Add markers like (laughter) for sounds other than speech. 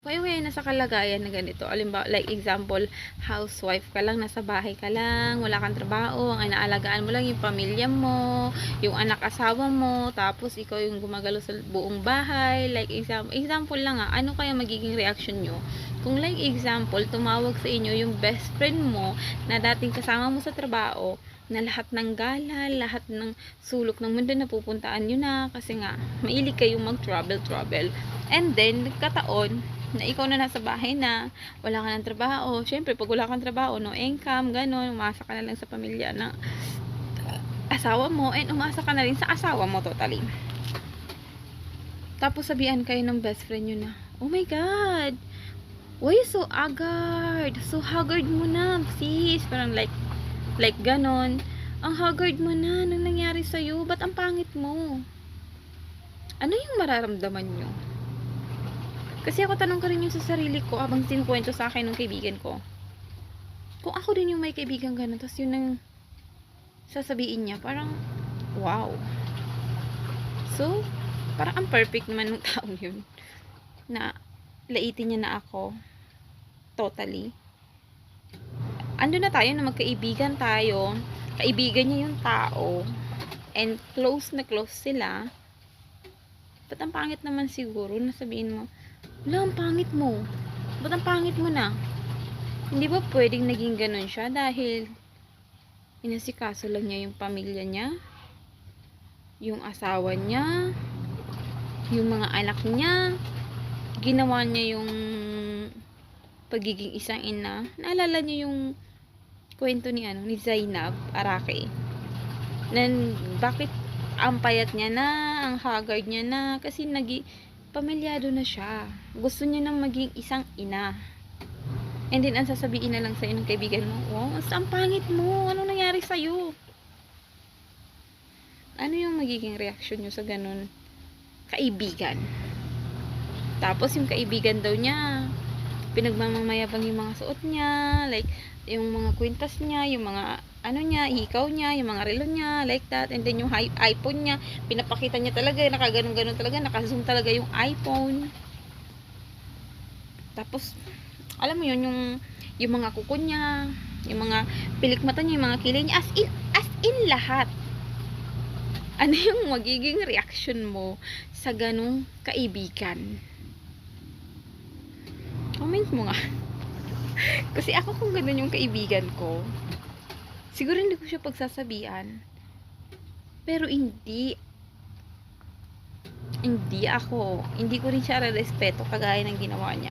Kayo ngayon nasa kalagayan na ganito. Alimbawa, like example, housewife ka lang, nasa bahay ka lang, wala kang trabaho, ang inaalagaan mo lang yung pamilya mo, yung anak asawa mo, tapos ikaw yung gumagalo sa buong bahay. Like example, example lang ah, ano kaya magiging reaction nyo? Kung like example, tumawag sa inyo yung best friend mo na dating kasama mo sa trabaho, na lahat ng gala, lahat ng sulok ng mundo na pupuntaan nyo na kasi nga, mailig kayong mag-travel, travel. And then, nagkataon, na ikaw na nasa bahay na, wala ka ng trabaho. Siyempre, pag wala kang trabaho, no income, gano'n, umasa ka na lang sa pamilya ng asawa mo, and umasa ka na rin sa asawa mo totally. Tapos sabihan kayo ng best friend nyo na, oh my God, why you so haggard? So haggard mo na, sis. Parang like, like ganon. Ang haggard mo na, anong nangyari sa'yo? Ba't ang pangit mo? Ano yung mararamdaman nyo? Kasi ako tanong ko rin yung sa sarili ko habang sinukwento sa akin ng kaibigan ko. Kung ako din yung may kaibigan gano'n, tapos yun ang sasabihin niya, parang, wow. So, parang ang perfect naman ng (laughs) taong yun. Na, laitin niya na ako. Totally. Ando na tayo na magkaibigan tayo. Kaibigan niya yung tao. And close na close sila. Ba't ang pangit naman siguro na sabihin mo, wala, ang pangit mo. Ba't ang pangit mo na? Hindi ba pwedeng naging ganun siya dahil inasikaso lang niya yung pamilya niya, yung asawa niya, yung mga anak niya, ginawa niya yung pagiging isang ina. Naalala niyo yung kwento ni ano ni Zainab Arake. Nan bakit ang payat niya na, ang haggard niya na kasi nagi pamilyado na siya. Gusto niya nang maging isang ina. And then, ang sasabihin na lang sa'yo ng kaibigan mo, wow, ang pangit mo, ano nangyari sa'yo? Ano yung magiging reaction nyo sa ganun? Kaibigan. Tapos, yung kaibigan daw niya, pinagmamamayabang yung mga suot niya, like, yung mga kwintas niya, yung mga, ano niya, hikaw niya, yung mga relo niya, like that, and then yung iPhone niya, pinapakita niya talaga, nakaganon-ganon talaga, nakazoom talaga yung iPhone. Tapos, alam mo yun, yung, yung mga kuko niya, yung mga pilikmata niya, yung mga kilay niya, as in, as in lahat. Ano (laughs) yung magiging reaction mo sa ganong kaibigan? Comment mo nga. (laughs) Kasi ako kung ganun yung kaibigan ko, siguro hindi ko siya pagsasabihan. Pero hindi. Hindi ako. Hindi ko rin siya respeto kagaya ng ginawa niya.